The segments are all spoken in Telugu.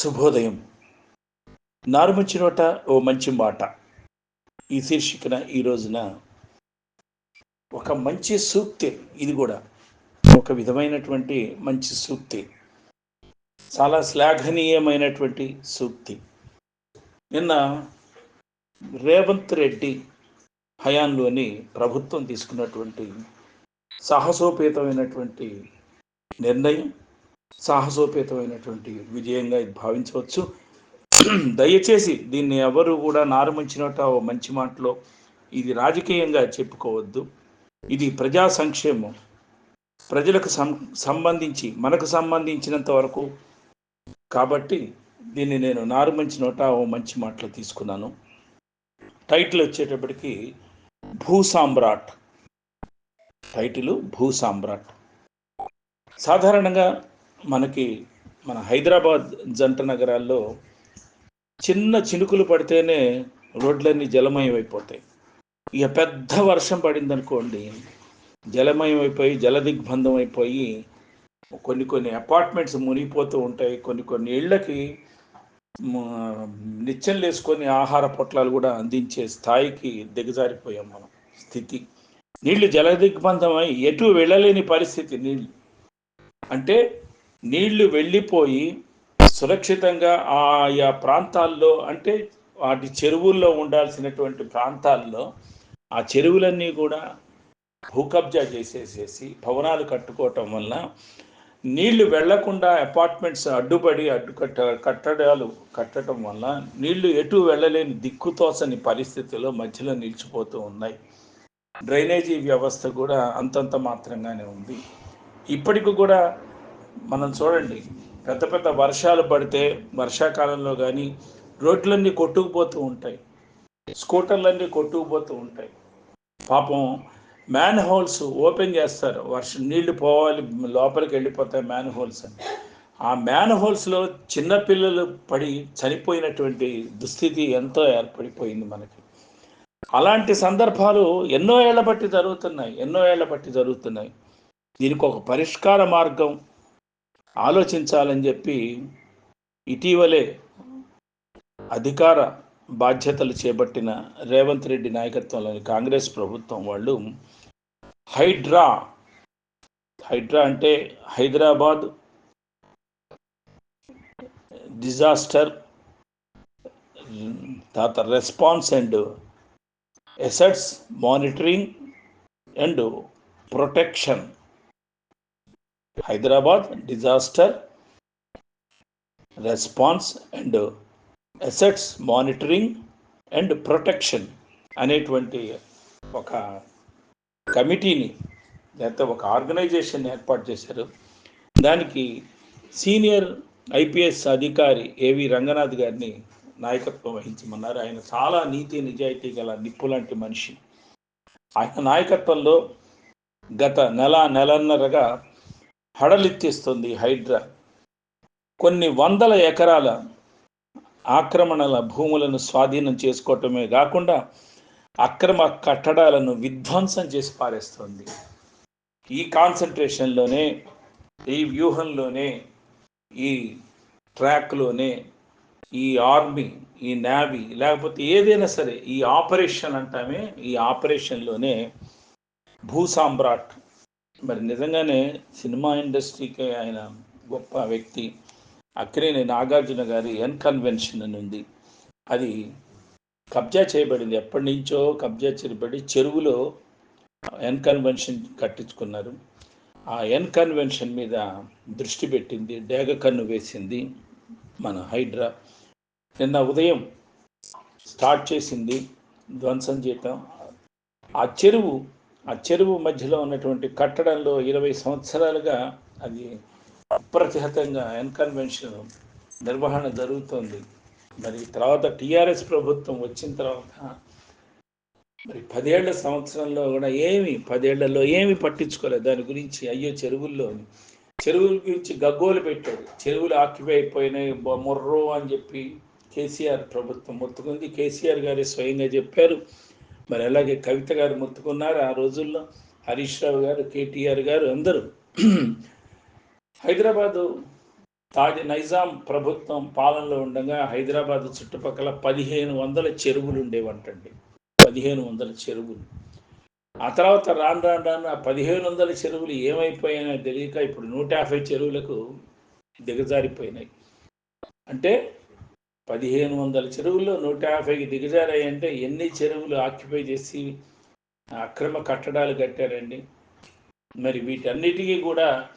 శుభోదయం. నారుమంచి నోట ఓ మంచి మాట. ఈ శీర్షికన ఈ రోజున ఒక మంచి సూక్తి ఇది కూడా ఒక విధమైనటువంటి మంచి సూక్తి. చాలా శ్లాఘనీయమైనటువంటి సూక్తి. నిన్న రేవంత్ రెడ్డి హయాంలోని ప్రభుత్వం తీసుకున్నటువంటి సాహసోపేతమైనటువంటి నిర్ణయం సాహసోపేతమైనటువంటి విజయంగా ఇది భావించవచ్చు. దయచేసి దీన్ని ఎవరు కూడా నారుమంచినట ఓ మంచి మాటలో ఇది రాజకీయంగా చెప్పుకోవద్దు. ఇది ప్రజా సంక్షేమం. ప్రజలకు సం సంబంధించి మనకు సంబంధించినంత వరకు కాబట్టి దీన్ని నేను నారుమంచి నోట ఓ మంచి మాటలు తీసుకున్నాను. టైటిల్ వచ్చేటప్పటికి భూ సామ్రాట్. టైటిల్ భూ సామ్రాట్. సాధారణంగా మనకి మన హైదరాబాద్ జంట నగరాల్లో చిన్న చినుకులు పడితేనే రోడ్లన్నీ జలమయం అయిపోతాయి ఇక పెద్ద వర్షం పడింది అనుకోండి జలమయం అయిపోయి జలదిగ్బంధం అయిపోయి కొన్ని కొన్ని అపార్ట్మెంట్స్ మునిగిపోతూ ఉంటాయి. కొన్ని కొన్ని ఇళ్ళకి నిత్యం లేసుకొని ఆహార పొట్లాలు కూడా అందించే స్థాయికి దిగజారిపోయాం మనం. స్థితి. నీళ్ళు జలదిగ్బంధమై ఎటు వెళ్ళలేని పరిస్థితి నీళ్ళు అంటే నీళ్ళు వెళ్ళిపోయి సురక్షితంగా ఆయా ప్రాంతాల్లో అంటే వాటి చెరువుల్లో ఉండాల్సినటువంటి ప్రాంతాల్లో ఆ చెరువులన్నీ కూడా భూకబ్జా చేసేసేసి భవనాలు కట్టుకోవటం వల్ల నీళ్ళు వెళ్ళకుండా అపార్ట్మెంట్స్ అడ్డుపడి అడ్డు కట్ట కట్టడాలు కట్టడం వల్ల నీళ్ళు ఎటు వెళ్ళలేని దిక్కుతోసని పరిస్థితుల్లో మధ్యలో నిలిచిపోతూ ఉన్నాయి. డ్రైనేజీ వ్యవస్థ కూడా అంతంత మాత్రంగానే ఉంది. ఇప్పటికి కూడా మనం చూడండి పెద్ద పెద్ద వర్షాలు పడితే వర్షాకాలంలో కానీ రోడ్లన్నీ కొట్టుకుపోతూ ఉంటాయి. స్కూటర్లన్నీ కొట్టుకుపోతూ ఉంటాయి. పాపం మ్యాన్ హోల్స్ ఓపెన్ చేస్తారు. వర్షం నీళ్ళు పోవాలి లోపలికి వెళ్ళిపోతాయి మ్యాన్ హోల్స్ అని. ఆ మ్యాన్ హోల్స్లో చిన్నపిల్లలు పడి చనిపోయినటువంటి దుస్థితి ఎంతో ఏర్పడిపోయింది మనకి. అలాంటి సందర్భాలు ఎన్నో ఏళ్ళ బట్టి జరుగుతున్నాయి ఎన్నో ఏళ్ళ బట్టి జరుగుతున్నాయి. దీనికి ఒక పరిష్కార మార్గం ఆలోచించాలని చెప్పి ఇటీవలే అధికార బాధ్యతలు చేపట్టిన రేవంత్ రెడ్డి నాయకత్వంలోని కాంగ్రెస్ ప్రభుత్వం వాళ్ళు హైడ్రా. హైడ్రా అంటే హైదరాబాద్ డిజాస్టర్ తర్వాత response and assets monitoring and protection. Hyderabad disaster response and assets monitoring and protection అనేటువంటి ఒక కమిటీని లేకపోతే ఒక ఆర్గనైజేషన్ ఏర్పాటు చేశారు. దానికి సీనియర్ ఐపీఎస్ అధికారి ఏవి రంగనాథ్ గారిని నాయకత్వం వహించమన్నారు. ఆయన చాలా నీతి నిజాయితీ గల నిప్పు లాంటి మనిషి. ఆయన నాయకత్వంలో గత నెల నెలన్నరగా హడలిత్తిస్తుంది హైడ్రా. కొన్ని వందల ఎకరాల ఆక్రమణల భూములను స్వాధీనం చేసుకోవటమే కాకుండా అక్రమ కట్టడాలను విధ్వంసం చేసి పారేస్తుంది. ఈ కాన్సన్ట్రేషన్లోనే ఈ వ్యూహంలోనే ఈ ట్రాక్లోనే ఈ ఆర్మీ ఈ నావీ లేకపోతే ఏదైనా సరే ఈ ఆపరేషన్ అంటామే ఈ ఆపరేషన్లోనే భూ సామ్రాట్ మరి నిజంగానే సినిమా ఇండస్ట్రీకి ఆయన గొప్ప వ్యక్తి. అక్కినేని నాగార్జున గారి ఎన్ కన్వెన్షన్ అని ఉంది అది కబ్జా చేయబడింది. ఎప్పటి నుంచో కబ్జా చేయబడి చెరువులో ఎన్ కన్వెన్షన్ కట్టించుకున్నారు. ఆ ఎన్ కన్వెన్షన్ మీద దృష్టి పెట్టింది. డేగ కన్ను వేసింది మన హైడ్రా. నిన్న ఉదయం స్టార్ట్ చేసింది ధ్వంసం చేయటం ఆ చెరువు ఆ చెరువు మధ్యలో ఉన్నటువంటి కట్టడంలో ఇరవై సంవత్సరాలుగా అది అప్రతిహతంగా ఎన్కన్వెన్షన్ నిర్వహణ జరుగుతోంది. మరి తర్వాత టీఆర్ఎస్ ప్రభుత్వం వచ్చిన తర్వాత మరి పదేళ్ళ సంవత్సరంలో కూడా ఏమి పదేళ్ళలో ఏమి పట్టించుకోలేదు. దాని గురించి అయ్యో చెరువుల్లో చెరువుల గురించి గగ్గోలు పెట్టారు. చెరువులు ఆక్యుపై అయిపోయినాయి మొర్రో అని చెప్పి కేసీఆర్ ప్రభుత్వం మొత్తుకుంది. కేసీఆర్ గారే స్వయంగా చెప్పారు. మరి అలాగే కవిత గారు మొత్తుకున్నారు ఆ రోజుల్లో. హరీష్ రావు గారు కేటీఆర్ గారు అందరూ. హైదరాబాదు తాజ్ నైజాం ప్రభుత్వం పాలనలో ఉండగా హైదరాబాద్ చుట్టుపక్కల పదిహేను వందల చెరువులు ఉండేవంటండి. పదిహేను వందల చెరువులు. ఆ తర్వాత రాను రాను రాను ఆ పదిహేను వందల చెరువులు ఏమైపోయాయో తెలియక ఇప్పుడు నూట యాభై చెరువులకు దిగజారిపోయినాయి. అంటే పదిహేను వందల చెరువుల్లో నూట యాభైకి దిగజారాయంటే ఎన్ని చెరువులు ఆక్యుపై చేసి అక్రమ కట్టడాలు కట్టారండి? మరి వీటన్నిటికీ కూడా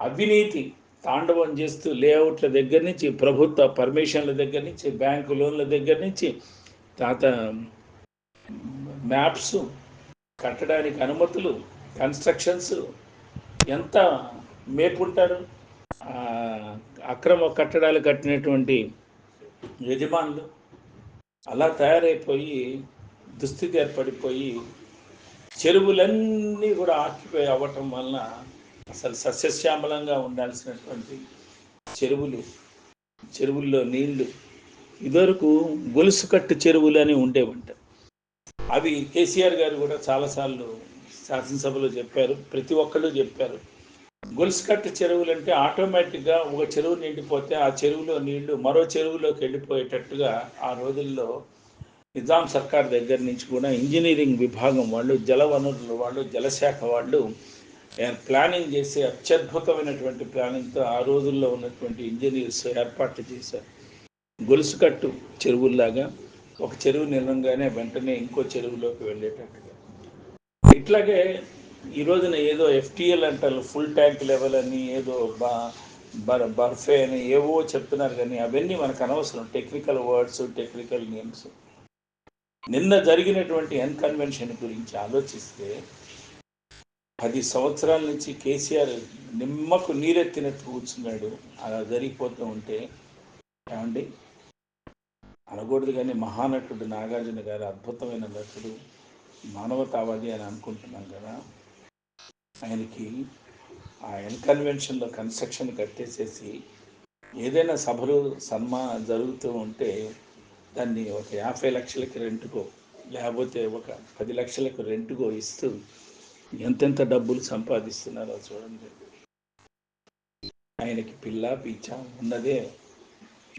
అవినీతి తాండవం చేస్తూ లేఅవుట్ల దగ్గర నుంచి ప్రభుత్వ పర్మిషన్ల దగ్గర నుంచి బ్యాంకు లోన్ల దగ్గర నుంచి తాత మ్యాప్స్ కట్టడానికి అనుమతులు కన్స్ట్రక్షన్స్ ఎంత మేపుంటారు? అక్రమ కట్టడాలు కట్టినటువంటి యజమానులు అలా తయారైపోయి దుస్థితి ఏర్పడిపోయి చెరువులన్నీ కూడా ఆక్యుపై అవ్వటం వలన అసలు సస్యశ్యామలంగా ఉండాల్సినటువంటి చెరువులు చెరువుల్లో నీళ్ళు ఇదివరకు గొలుసు కట్టు చెరువులు అని ఉండేవంట. అవి కేసీఆర్ గారు కూడా చాలాసార్లు శాసనసభలో చెప్పారు ప్రతి ఒక్కళ్ళు చెప్పారు. గొలుసుకట్టు చెరువులు అంటే ఆటోమేటిక్గా ఒక చెరువు నిండిపోతే ఆ చెరువులో నీళ్ళు మరో చెరువులోకి వెళ్ళిపోయేటట్టుగా ఆ రోజుల్లో నిజాం సర్కార్ దగ్గర నుంచి కూడా ఇంజనీరింగ్ విభాగం వాళ్ళు జల వనరులు వాళ్ళు జలశాఖ వాళ్ళు ప్లానింగ్ చేసి అత్యద్భుతమైనటువంటి ప్లానింగ్తో ఆ రోజుల్లో ఉన్నటువంటి ఇంజనీర్స్ ఏర్పాట్లు చేశారు. గొలుసుకట్టు చెరువుల్లాగా ఒక చెరువు నిలంగానే వెంటనే ఇంకో చెరువులోకి వెళ్ళేటట్టుగా. ఇట్లాగే ఈ రోజున ఏదో ఎఫ్టిఎల్ అంటారు ఫుల్ ట్యాంక్ లెవెల్ అని ఏదో బా బర్ బర్ఫే అని ఏవో చెప్తున్నారు కానీ అవన్నీ మనకు అనవసరం. టెక్నికల్ వర్డ్స్ టెక్నికల్ నేమ్స్ నిన్న జరిగినటువంటి ఎన్కన్వెన్షన్ గురించి ఆలోచిస్తే పది సంవత్సరాల నుంచి కేసీఆర్ నిమ్మకు నీరెత్తినట్టు కూర్చున్నాడు. అలా జరిగిపోతూ ఉంటే ఏమండి? అనకూడదు కానీ మహానటుడు నాగార్జున గారు అద్భుతమైన నటుడు మానవతావాది అని అనుకుంటున్నాం కదా. ఆయనకి ఆ ఎన్ కన్వెన్షన్లో కన్స్ట్రక్షన్ కట్టేసేసి ఏదైనా సభలు సన్మా జరుగుతూ ఉంటే దాన్ని ఒక యాభై లక్షలకి రెంటుకో లేకపోతే ఒక పది లక్షలకు రెంటుకో ఇస్తూ ఎంతెంత డబ్బులు సంపాదిస్తున్నారో చూడండి. ఆయనకి పిల్ల పీచ ఉన్నదే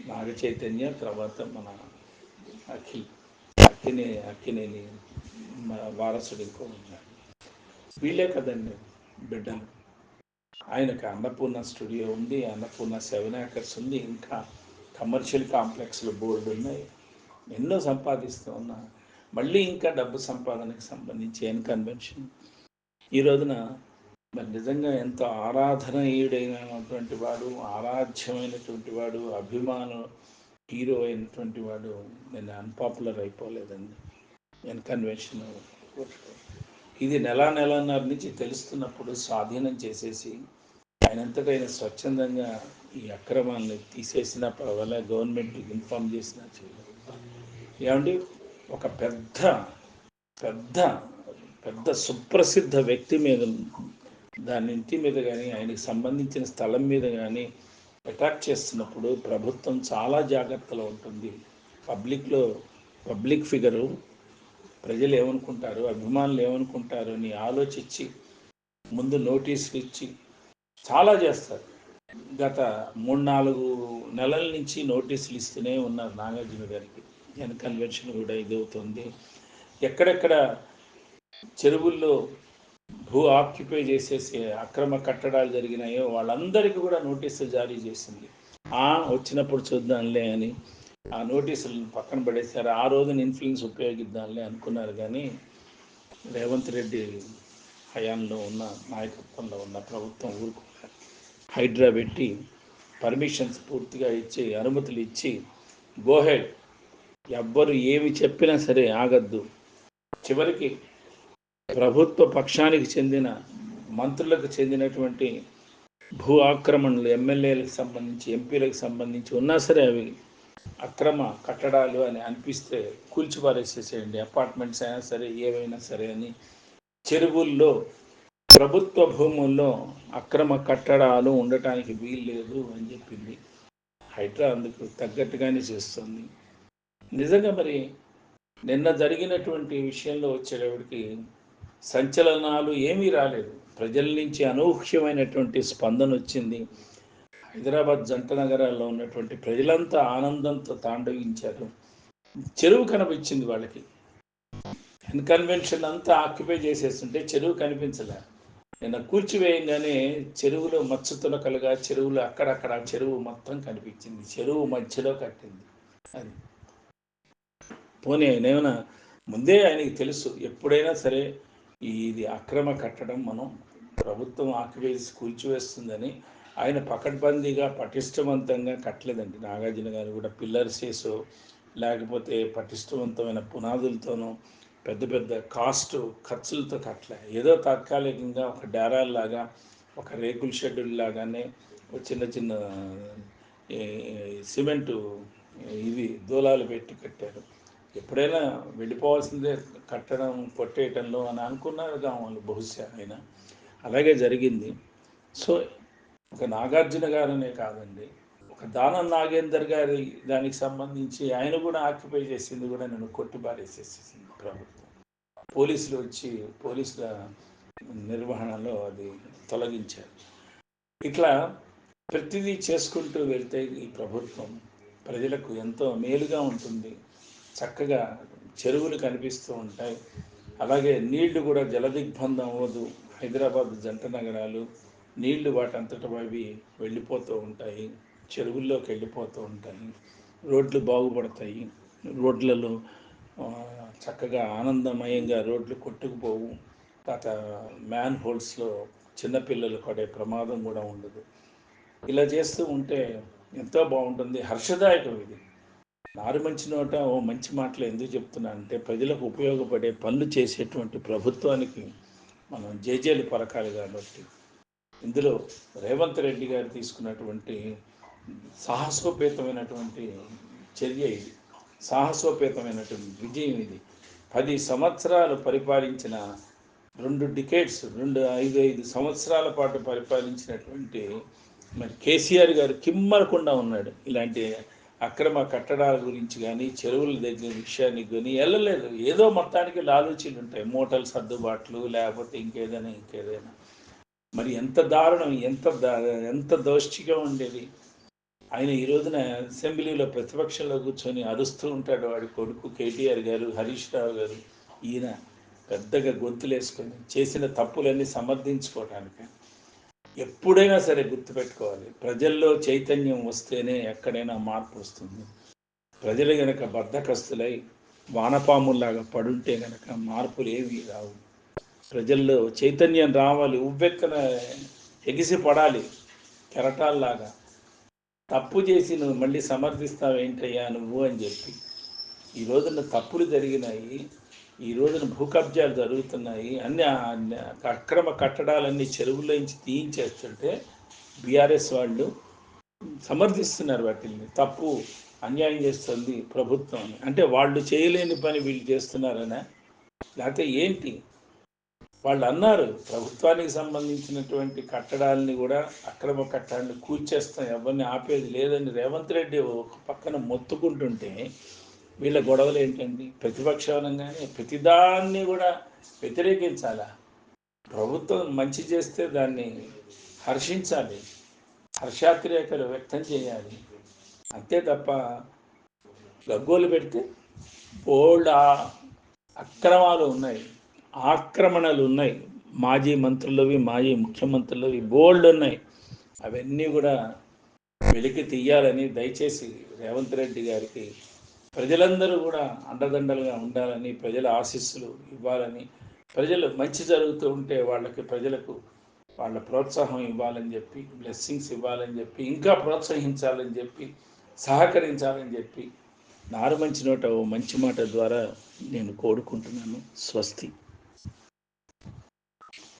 నాగ చైతన్య తర్వాత మన అఖిల్ అక్కినే అక్కినేని వారసుడు ఇంకో ఉన్నాడు. వీళ్ళే కదండి. బిడ్డలు ఆయనకు అన్నపూర్ణ స్టూడియో ఉంది అన్నపూర్ణ సెవెన్ ఏకర్స్ ఉంది ఇంకా కమర్షియల్ కాంప్లెక్స్లు బోర్డు ఉన్నాయి. ఎన్నో సంపాదిస్తూ ఉన్నా. మళ్ళీ ఇంకా డబ్బు సంపాదనకు సంబంధించి ఏం కన్వెన్షన్? ఈ రోజున మరి నిజంగా ఎంతో ఆరాధనీయుడైనటువంటి వాడు ఆరాధ్యమైనటువంటి వాడు అభిమాన హీరో అయినటువంటి వాడు నేను అన్పాపులర్ అయిపోలేదండి. నేను కన్వెన్షన్ ఇది నెల నెలన్నర నుంచి తెలుస్తున్నప్పుడు స్వాధీనం చేసేసి ఆయనంతటైన స్వచ్ఛందంగా ఈ అక్రమాన్ని తీసేసిన పర్వాలే గవర్నమెంట్ ఇన్ఫామ్ చేసినా ఏమండి? ఒక పెద్ద పెద్ద పెద్ద సుప్రసిద్ధ వ్యక్తి మీద దాని ఇంటి మీద కానీ ఆయనకి సంబంధించిన స్థలం మీద కానీ అటాక్ చేస్తున్నప్పుడు ప్రభుత్వం చాలా జాగ్రత్తలో ఉంటుంది. పబ్లిక్లో పబ్లిక్ ఫిగరు ప్రజలు ఏమనుకుంటారు అభిమానులు ఏమనుకుంటారు అని ఆలోచించి ముందు నోటీసులు ఇచ్చి చాలా చేస్తారు. గత మూడు నాలుగు నెలల నుంచి నోటీసులు ఇస్తూనే ఉన్నారు నాగార్జున గారికి. జన కన్వెన్షన్ కూడా ఇదవుతుంది ఎక్కడెక్కడ చెరువుల్లో భూ ఆక్యుపై చేసేసి అక్రమ కట్టడాలు జరిగినాయో వాళ్ళందరికీ కూడా నోటీసులు జారీ చేసింది. ఆ వచ్చినప్పుడు చూద్దాంలే అని ఆ నోటీసులను పక్కన పడేశారు. ఆ రోజున ఇన్ఫ్లుయెన్స్ ఉపయోగిద్దాంలే అనుకున్నారు కానీ రేవంత్ రెడ్డి హయాంలో ఉన్న నాయకత్వంలో ఉన్న ప్రభుత్వం ఊరుకున్నారు హైడ్రా పెట్టి పర్మిషన్స్ పూర్తిగా ఇచ్చి అనుమతులు ఇచ్చి గోహెడ్ ఎవ్వరు ఏమి చెప్పినా సరే ఆగద్దు. చివరికి ప్రభుత్వ పక్షానికి చెందిన మంత్రులకు చెందినటువంటి భూ ఆక్రమణలు ఎమ్మెల్యేలకు సంబంధించి ఎంపీలకు సంబంధించి ఉన్నా సరే అవి అక్రమ కట్టడాలు అని అనిపిస్తే కూల్చిపారేసేసేయండి. అపార్ట్మెంట్స్ అయినా సరే ఏవైనా సరే అని చెరువుల్లో ప్రభుత్వ భూముల్లో అక్రమ కట్టడాలు ఉండటానికి వీలు లేదు అని చెప్పింది. హైడ్రా అందుకు తగ్గట్టుగానే చేస్తుంది. నిజంగా మరి నిన్న జరిగినటువంటి విషయంలో వచ్చేటప్పటికి సంచలనాలు ఏమీ రాలేదు. ప్రజల నుంచి అనూహ్యమైనటువంటి స్పందన వచ్చింది. హైదరాబాద్ జంట నగరాల్లో ఉన్నటువంటి ప్రజలంతా ఆనందంతో తాండవించారు. చెరువు కనిపించింది వాళ్ళకి. కన్వెన్షన్ అంతా ఆక్యుపై చేసేస్తుంటే చెరువు కనిపించలే. నిన్న కూర్చివేయంగానే చెరువులో మత్స్య తునకలుగా చెరువులు అక్కడక్కడ చెరువు మొత్తం కనిపించింది. చెరువు మధ్యలో కట్టింది. అది. పోనీ ఆయనేమైనా ముందే ఆయనకి తెలుసు. ఎప్పుడైనా సరే ఇది అక్రమ కట్టడం మనం ప్రభుత్వం ఆక్యుపై కూల్చివేస్తుందని ఆయన పకడ్బందీగా పటిష్టవంతంగా కట్టలేదండి. నాగార్జున గారు కూడా పిల్లర్స్ వేసో లేకపోతే పటిష్టవంతమైన పునాదులతోనూ పెద్ద పెద్ద కాస్ట్ ఖర్చులతో కట్టలే. ఏదో తాత్కాలికంగా ఒక డేరాల్లాగా ఒక రేకుల షెడ్యూల్ లాగానే ఒక చిన్న చిన్న సిమెంటు ఇవి దూలాలు పెట్టి కట్టారు. ఎప్పుడైనా వెళ్ళిపోవాల్సిందే కట్టడం కొట్టేయటంలో అని అనుకున్నారు వాళ్ళు బహుశా ఆయన. అలాగే జరిగింది. సో ఒక నాగార్జున గారనే కాదండి. ఒక దానం నాగేందర్ గారి దానికి సంబంధించి ఆయన కూడా ఆక్యుపై చేసింది కూడా నేను కొట్టిబారేసేసింది ప్రభుత్వం. పోలీసులు వచ్చి పోలీసుల నిర్వహణలో అది తొలగించారు. ఇట్లా ప్రతిదీ చేసుకుంటూ వెళ్తే ఈ ప్రభుత్వం ప్రజలకు ఎంతో మేలుగా ఉంటుంది. చక్కగా చెరువులు కనిపిస్తూ ఉంటాయి. అలాగే నీళ్ళు కూడా జలదిగ్బంధం అవ్వదు హైదరాబాద్ జంట నగరాలు నీళ్ళు వాటంతట అవి వెళ్ళిపోతూ ఉంటాయి చెరువుల్లోకి వెళ్ళిపోతూ ఉంటాయి రోడ్లు బాగుపడతాయి రోడ్లలో చక్కగా ఆనందమయంగా రోడ్లు కొట్టుకుపోవు. తర్వాత మ్యాన్ హోల్స్లో చిన్నపిల్లలు పడే ప్రమాదం కూడా ఉండదు. ఇలా చేస్తూ ఉంటే ఎంతో బాగుంటుంది. హర్షదాయకం ఇది. నారు మంచి నోట ఓ మంచి మాటలు ఎందుకు చెప్తున్నా అంటే ప్రజలకు ఉపయోగపడే పనులు చేసేటువంటి ప్రభుత్వానికి మనం జేజేలు పలకాలి కాబట్టి. ఇందులో రేవంత్ రెడ్డి గారు తీసుకున్నటువంటి సాహసోపేతమైనటువంటి చర్య ఇది. సాహసోపేతమైనటువంటి విజయం ఇది. పది సంవత్సరాలు పరిపాలించిన రెండు డికేట్స్ రెండు ఐదు ఐదు సంవత్సరాల పాటు పరిపాలించినటువంటి మరి కేసీఆర్ గారు కిమ్మరకుండా ఉన్నాడు. ఇలాంటి అక్రమ కట్టడాల గురించి కానీ చెరువుల దగ్గర విషయానికి కానీ వెళ్ళలేదు ఏదో మొత్తానికి లాలూచీలు ఉంటాయి. మోటల్ సర్దుబాట్లు లేకపోతే ఇంకేదైనా ఇంకేదైనా. మరి ఎంత దారుణం ఎంత ఎంత దోష్టిగా ఉండేది. ఆయన ఈ రోజున అసెంబ్లీలో ప్రతిపక్షంలో కూర్చొని అరుస్తూ ఉంటాడు వాడి కొడుకు కేటీఆర్ గారు హరీష్ రావు గారు. ఈయన పెద్దగా గొంతులేసుకొని చేసిన తప్పులన్నీ సమర్థించుకోవటానికి ఎప్పుడైనా సరే గుర్తుపెట్టుకోవాలి. ప్రజల్లో చైతన్యం వస్తేనే ఎక్కడైనా మార్పు వస్తుంది. ప్రజలు గనక బద్ధకస్తులై వానపాముల్లాగా పడుంటే గనక మార్పులు ఏవి రావు. ప్రజల్లో చైతన్యం రావాలి ఉవ్వెక్కన ఎగిసి పడాలి కెరటాల్లాగా. తప్పు చేసి నువ్వు మళ్ళీ సమర్థిస్తావేంటయ్యా నువ్వు అని చెప్పి. ఈ రోజున తప్పులు జరిగినాయి ఈ రోజున భూకబ్జాలు జరుగుతున్నాయి అన్ని అక్రమ కట్టడాలన్నీ చెరువులోంచి తీయించేస్తుంటే బీఆర్ఎస్ వాళ్ళు సమర్థిస్తున్నారు వాటిని తప్పు అన్యాయం చేస్తుంది ప్రభుత్వం అంటే వాళ్ళు చేయలేని పని వీళ్ళు చేస్తున్నారనే? లేకపోతే ఏంటి? వాళ్ళు అన్నారు ప్రభుత్వానికి సంబంధించినటువంటి కట్టడాలని కూడా అక్రమ కట్టడాన్ని కూల్చేస్తాం ఎవరిని ఆపేది లేదని రేవంత్ రెడ్డి ఒక పక్కన మొత్తుకుంటుంటే వీళ్ళ గొడవలు ఏంటండి? ప్రతిపక్షానంగానే ప్రతిదాన్ని కూడా వ్యతిరేకించాలా? ప్రభుత్వం మంచి చేస్తే దాన్ని హర్షించాలి హర్షాతిరేకలు వ్యక్తం చేయాలి. అంతే తప్ప గగ్గోలు పెడితే బోల్డ్ అక్రమాలు ఉన్నాయి. ఆక్రమణలు ఉన్నాయి మాజీ మంత్రులవి మాజీ ముఖ్యమంత్రులవి బోల్డ్ ఉన్నాయి. అవన్నీ కూడా వెలికి తీయాలని దయచేసి రేవంత్ రెడ్డి గారికి ప్రజలందరూ కూడా అండదండలుగా ఉండాలని ప్రజల ఆశీస్సులు ఇవ్వాలని ప్రజలు మంచి జరుగుతూ ఉంటే వాళ్ళకి ప్రజలకు వాళ్ళ ప్రోత్సాహం ఇవ్వాలని చెప్పి బ్లెస్సింగ్స్ ఇవ్వాలని చెప్పి ఇంకా ప్రోత్సహించాలని చెప్పి సహకరించాలని చెప్పి నారు మంచి నోట ఓ మంచి మాట ద్వారా నేను కోరుకుంటున్నాను. స్వస్తి.